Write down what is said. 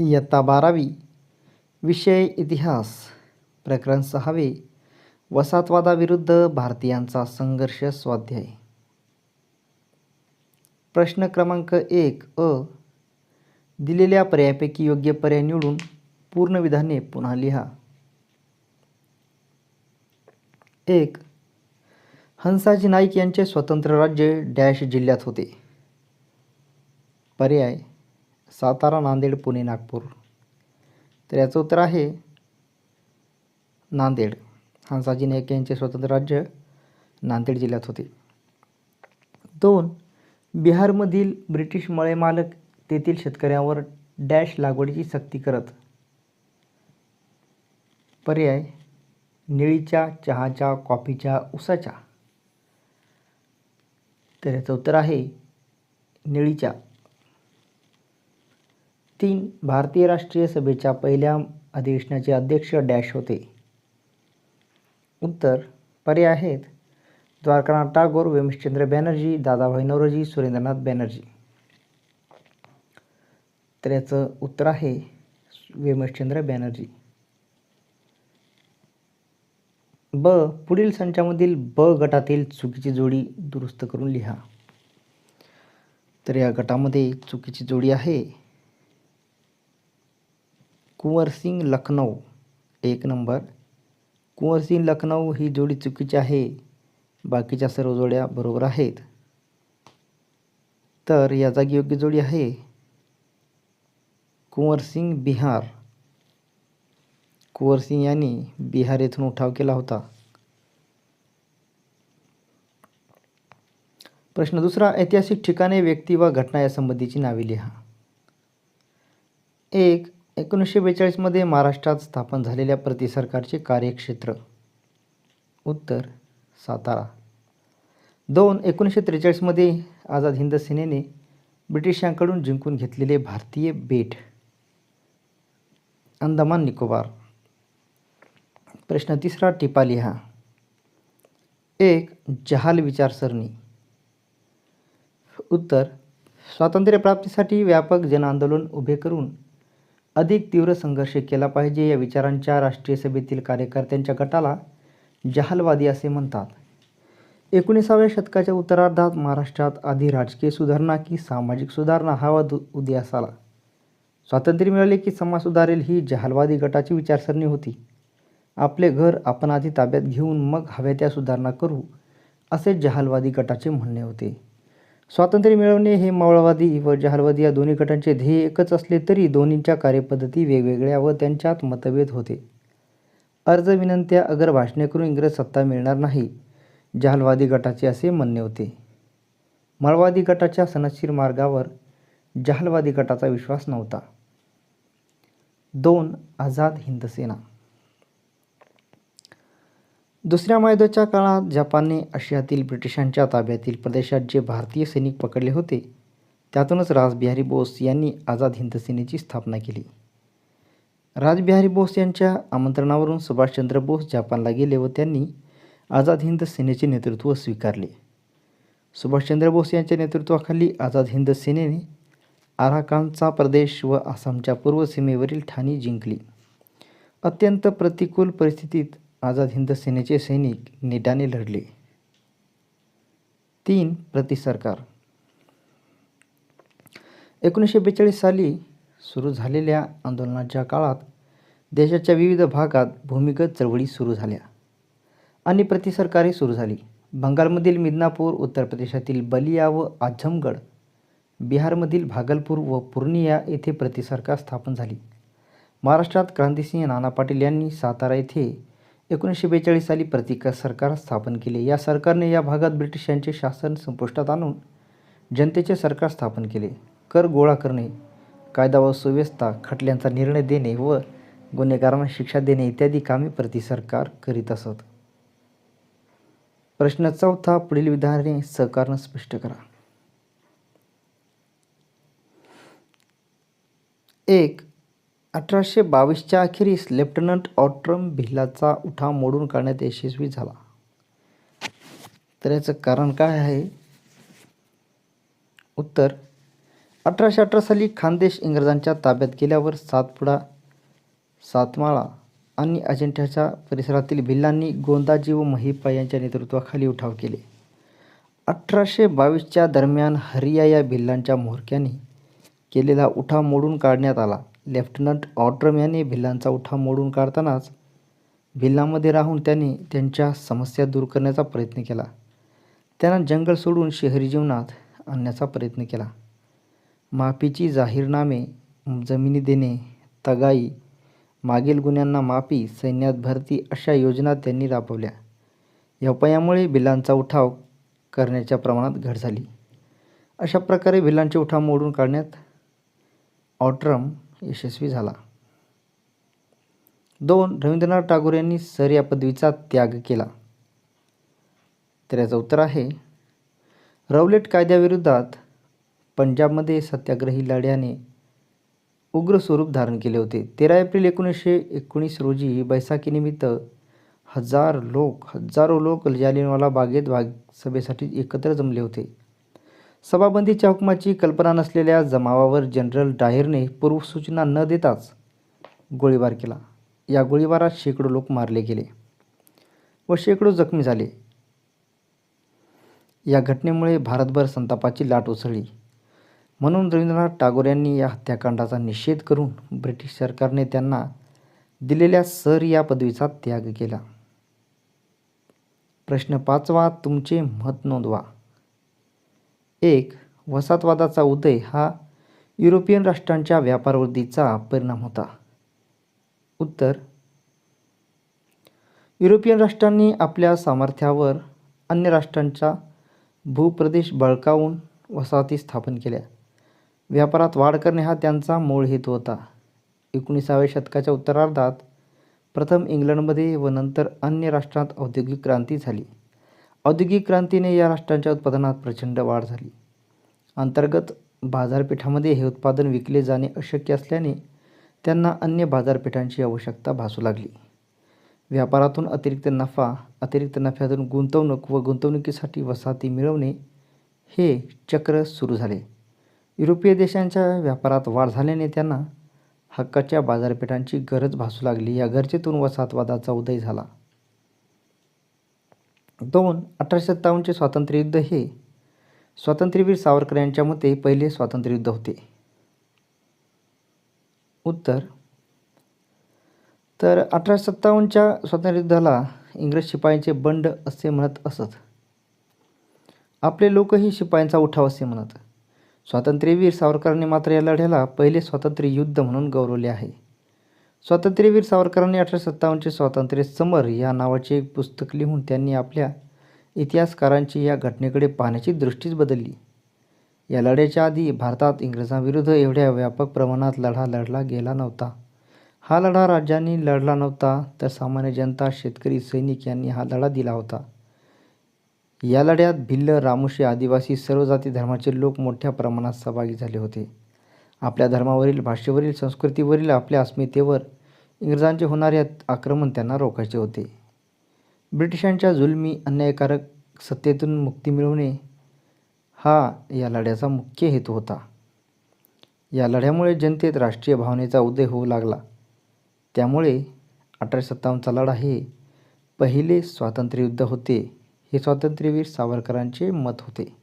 इयत्ता बारावी. विषय इतिहास. प्रकरण सहावे. वसाहतवादाविरुद्ध भारतीयांचा संघर्ष स्वाध्याय. प्रश्न क्रमांक एक अ. दिलेल्या पर्यायापैकी योग्य पर्याय निवडून पूर्ण विधाने पुन्हा लिहा. एक. हंसाजी नाईक यांचे स्वतंत्र राज्य डॅश जिल्ह्यात होते. पर्याय. सातारा नांदेड पुणे नागपूर. तर याचं उत्तर आहे नांदेड. हंसाजी नाईक यांचे स्वतंत्र राज्य नांदेड जिल्ह्यात होते. दोन बिहारमधील ब्रिटिश मळेमालक तेथील शेतकऱ्यांवर डॅश लागवडीची सक्ती करत. पर्याय निळीच्या चहाच्या कॉफीच्या उसाच्या. तर याचं उत्तर आहे निळीच्या. तीन भारतीय राष्ट्रीय सभेच्या पहिल्या अधिवेशनाचे अध्यक्ष डॅश होते. उत्तर पर्याय आहेत. द्वारकानाथ टागोर व्यमेशचंद्र बॅनर्जी दादाभाई नौरोजी सुरेंद्रनाथ बॅनर्जी. तर याचं उत्तर आहे व्यमेशचंद्र बॅनर्जी. ब पुढील संचामधील ब गटातील चुकीची जोडी दुरुस्त करून लिहा. तर या गटामध्ये चुकीची जोडी आहे. कुंवरसिंग लखनऊ. एक नंबर. कुंवरसिंग लखनऊ ही जोडी चुकीची आहे. बाकीच्या सर्व जोड्या बरोबर आहेत. तर या जागी योग्य जोडी आहे. कुंवरसिंग बिहार. कुंवर सिंग यांनी बिहार येथून उठाव केला होता. प्रश्न दुसरा ऐतिहासिक ठिकाणे व्यक्ती व घटना यासंबंधीची नावे लिहा. एक एकोणीसशे बेचाळीसमध्ये महाराष्ट्रात स्थापन झालेल्या प्रति सरकारचे कार्यक्षेत्र. उत्तर सातारा. दोन एकोणीसशे त्रेचाळीसमध्ये आझाद हिंद सेनेने ब्रिटिशांकडून जिंकून घेतलेले भारतीय बेट. अंदमान निकोबार. प्रश्न तिसरा टिपा लिहा एक जहाल विचारसरणी. उत्तर स्वातंत्र्यप्राप्तीसाठी व्यापक जनआंदोलन उभे करून अधिक तीव्र संघर्ष केला पाहिजे या विचारांच्या राष्ट्रीय सभेतील कार्यकर्त्यांच्या गटाला जहालवादी असे म्हणतात. एकोणीसाव्या शतकाच्या उत्तरार्धात महाराष्ट्रात आधी राजकीय सुधारणा की सामाजिक सुधारणा हा वाद उदयास आला स्वातंत्र्य मिळाले की समाज सुधारेल ही जहालवादी गटाची विचारसरणी होती. आपले घर आपण आधी ताब्यात घेऊन मग हव्या त्या सुधारणा करू असे जहालवादी गटाचे म्हणणे होते. स्वातंत्र्य मिळवणे हे मावळवादी व जहालवादी या दोन्ही गटांचे ध्येय एकच असले तरी दोन्हींच्या कार्यपद्धती वेगवेगळ्या व त्यांच्यात मतभेद होते. अर्ज विनंत्या अगर भाषणे करून इंग्रज सत्ता मिळणार नाही जहालवादी गटाचे असे म्हणणे होते. मळवादी गटाच्या सनशीर मार्गावर जहालवादी गटाचा विश्वास नव्हता. दोन आझाद हिंद सेना दुसऱ्या महायुद्धाच्या काळात जपानने आशियातील ब्रिटिशांच्या ताब्यातील प्रदेशात जे भारतीय सैनिक पकडले होते त्यातूनच राजबिहारी बोस यांनी आझाद हिंद सेनेची स्थापना केली. राजबिहारी बोस यांच्या आमंत्रणावरून सुभाषचंद्र बोस जपानला गेले व त्यांनी आझाद हिंद सेनेचे नेतृत्व स्वीकारले. सुभाषचंद्र बोस यांच्या नेतृत्वाखाली आझाद हिंद सेनेने आराकानचा प्रदेश व आसामच्या पूर्व सीमेवरील ठाणी जिंकली. अत्यंत प्रतिकूल परिस्थितीत आझाद हिंद सेनेचे सैनिक नेटाने लढले. तीन प्रतिसरकार एकोणीसशे बेचाळीस साली सुरू झालेल्या आंदोलनाच्या काळात देशाच्या विविध भागात भूमिगत चळवळी सुरू झाल्या आणि प्रतिसरकारही सुरू झाली. बंगालमधील मिदनापूर उत्तर प्रदेशातील बलिया व आझमगड बिहारमधील भागलपूर व पूर्णिया येथे प्रतिसरकार स्थापन झाली. महाराष्ट्रात क्रांतिसिंह नाना पाटील यांनी सातारा येथे एकोणीसशे बेचाळीस साली प्रतिका सरकार स्थापन केले. या सरकारने या भागात ब्रिटिशांचे शासन संपुष्टात आणून जनतेचे सरकार स्थापन केले. कर गोळा करणे कायदा व सुव्यवस्था खटल्यांचा निर्णय देणे व गुन्हेगारांना शिक्षा देणे इत्यादी कामे प्रति सरकार करीत असत. प्रश्न चौथा पुढील विधाने सहकारनं स्पष्ट करा. एक अठराशे बावीसच्या अखेरीस लेफ्टनंट ऑट्रम भिल्लाचा उठाव मोडून काढण्यात यशस्वी झाला. तर याचं कारण काय आहे? उत्तर अठराशे अठरा साली खानदेश इंग्रजांच्या ताब्यात गेल्यावर सातपुडा सातमाळा आणि अजिंठ्याच्या परिसरातील भिल्लांनी गोंदाजी व महिपा यांच्या नेतृत्वाखाली उठाव केले. अठराशे बावीसच्या दरम्यान हरिया या भिल्लांच्या म्होरक्यांनी केलेला उठाव मोडून काढण्यात आला. लेफ्टनंट ऑट्रम यांनी भिल्लांचा उठाव मोडून काढतानाच भिल्लामध्ये राहून त्यांनी त्यांच्या समस्या दूर करण्याचा प्रयत्न केला. त्यांना जंगल सोडून शहरी जीवनात आणण्याचा प्रयत्न केला. माफीची जाहीरनामे जमिनी देणे तगाई मागील गुन्ह्यांना माफी सैन्यात भरती अशा योजना त्यांनी राबवल्या. या उपायामुळे भिल्लांचा उठाव करण्याच्या प्रमाणात घट झाली. अशा प्रकारे भिल्लांचे उठाव मोडून काढण्यात ऑट्रम यशस्वी झाला. दोन रवींद्रनाथ टागोर यांनी सर या पदवीचा त्याग केला. तर याचं उत्तर आहे रौलेट कायद्याविरोधात पंजाबमध्ये सत्याग्रही लढ्याने उग्र स्वरूप धारण केले होते. तेरा एप्रिल एकोणीसशे एकोणीस रोजी बैसाखीनिमित्त हजार लोक हजारो लोक जालियनवाला बागेत भाग सभेसाठी एकत्र जमले होते. सभाबंदीच्या हुकमाची कल्पना नसलेल्या जमावावर जनरल डायरने पूर्वसूचना न देताच गोळीबार केला. या गोळीबारात शेकडो लोक मारले गेले व शेकडो जखमी झाले. या घटनेमुळे भारतभर संतापाची लाट उसळली. म्हणून रवींद्रनाथ टागोर यांनी या हत्याकांडाचा निषेध करून ब्रिटिश सरकारने त्यांना दिलेल्या सर या पदवीचा त्याग केला. प्रश्न पाचवा तुमचे मत नोंदवा. एक वसाहतवादाचा उदय हा युरोपियन राष्ट्रांच्या व्यापारवृद्धीचा परिणाम होता. उत्तर युरोपियन राष्ट्रांनी आपल्या सामर्थ्यावर अन्य राष्ट्रांचा भूप्रदेश बळकावून वसाहती स्थापन केल्या. व्यापारात वाढ करणे हा त्यांचा मूळ हेतू होता. एकोणीसाव्या शतकाच्या उत्तरार्धात प्रथम इंग्लंडमध्ये व नंतर अन्य राष्ट्रात औद्योगिक क्रांती झाली. औद्योगिक क्रांतीने या राष्ट्रांच्या उत्पादनात प्रचंड वाढ झाली. अंतर्गत बाजारपेठामध्ये हे उत्पादन विकले जाणे अशक्य असल्याने त्यांना अन्य बाजारपेठांची आवश्यकता भासू लागली. व्यापारातून अतिरिक्त नफा अतिरिक्त नफ्यातून गुंतवणूक व गुंतवणुकीसाठी वसाहती मिळवणे हे चक्र सुरू झाले. युरोपीय देशांच्या व्यापारात वाढ झाल्याने त्यांना हक्काच्या बाजारपेठांची गरज भासू लागली. या गरजेतून वसाहतवादाचा उदय झाला. दोन अठराशे सत्तावन्नचे स्वातंत्र्ययुद्ध हे. स्वातंत्र्यवीर सावरकर यांच्या मते पहिले स्वातंत्र्ययुद्ध होते. उत्तर. तर अठराशे सत्तावन्नच्या स्वातंत्र्ययुद्धाला इंग्रज शिपायांचे बंड असे म्हणत असत. आपले लोकही शिपायांचा उठाव असे म्हणत. स्वातंत्र्यवीर सावरकरांनी मात्र या लढ्याला पहिले स्वातंत्र्य युद्ध म्हणून गौरवले आहे. स्वातंत्र्यवीर सावरकरांनी अठराशे सत्तावन्नचे स्वातंत्र्य समर या नावाचे एक पुस्तक लिहून त्यांनी आपल्या इतिहासकारांची या घटनेकडे पाहण्याची दृष्टीच बदलली. या लढ्याच्या आधी भारतात इंग्रजांविरुद्ध एवढ्या व्यापक प्रमाणात लढा लढला गेला नव्हता. हा लढा राज्यांनी लढला नव्हता तर सामान्य जनता शेतकरी सैनिक यांनी हा लढा दिला होता. या लढ्यात भिल्ल रामुशी आदिवासी सर्व जाती धर्माचे लोक मोठ्या प्रमाणात सहभागी झाले होते. आपल्या धर्मावरील भाषेवरील संस्कृतीवरील आपल्या अस्मितेवर इंग्रजांचे होणारे आक्रमण त्यांना रोखायचे होते. ब्रिटिशांच्या जुलमी अन्यायकारक सत्तेतून मुक्ती मिळवणे हा या लढ्याचा मुख्य हेतू होता. या लढ्यामुळे जनतेत राष्ट्रीय भावनेचा उदय होऊ लागला. त्यामुळे अठराशे सत्तावन्नचा लढा हे पहिले स्वातंत्र्ययुद्ध होते. हे स्वातंत्र्यवीर सावरकरांचे मत होते.